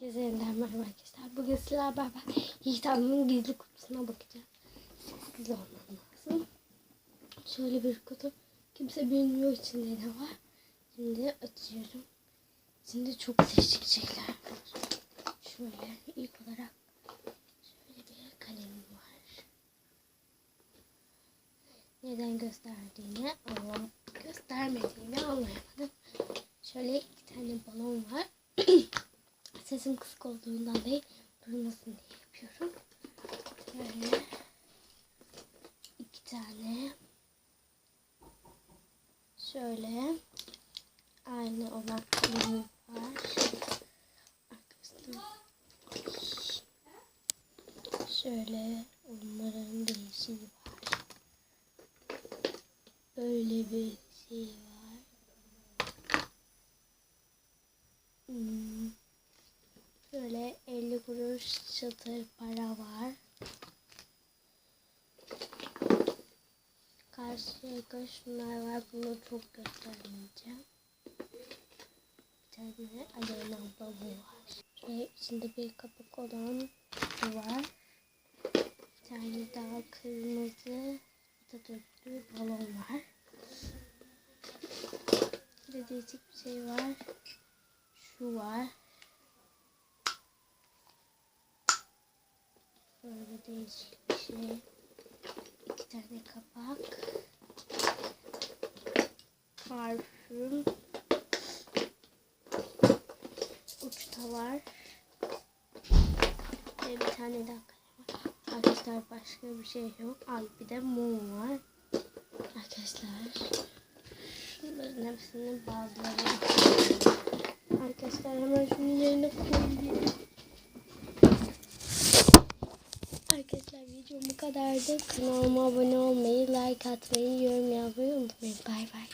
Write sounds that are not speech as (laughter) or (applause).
Herkese yeniden merhaba arkadaşlar. Bugün sizlerle beraber Yiğit Hanım'ın gizli kutusuna bakacağız. Sessiz olmam lazım. Şöyle bir kutu. Kimse bilmiyor içinde ne var. Şimdi açıyorum. İçinde çok değişik şeyler var. Şöyle ilk olarak şöyle bir kalem var. Neden gösterdiğini anlam göstermediğini anlayamadım. Şöyle iki tane balon var. (clears throat) Sesim kısık olduğundan değil, duymasın diye yapıyorum. Böyle iki tane şöyle aynı olan kalemi var. Şöyle onların değişiği var. Böyle bir şey var. Böyle 50 kuruş çıtır para var. Karşıya şunlar var. Bunu çok göstermeyeceğim. Bir tane Aleyna abla bu var. Ve içinde bir kapak olan bu var. Bir tane daha kırmızı Atatürk'lü balon var. Bir de değişik bir şey var. Şu var. Böyle değişik bir şey. İki tane kapak. Parfüm. Uçta var. Ve bir tane daha var. Arkadaşlar başka bir şey yok. Ay bir de mum var. Arkadaşlar. Şunların hepsinin bazıları. Arkadaşlar videom bu kadardı. Kanalıma abone olmayı, like atmayı, yorum yapmayı unutmayın. Bay bay.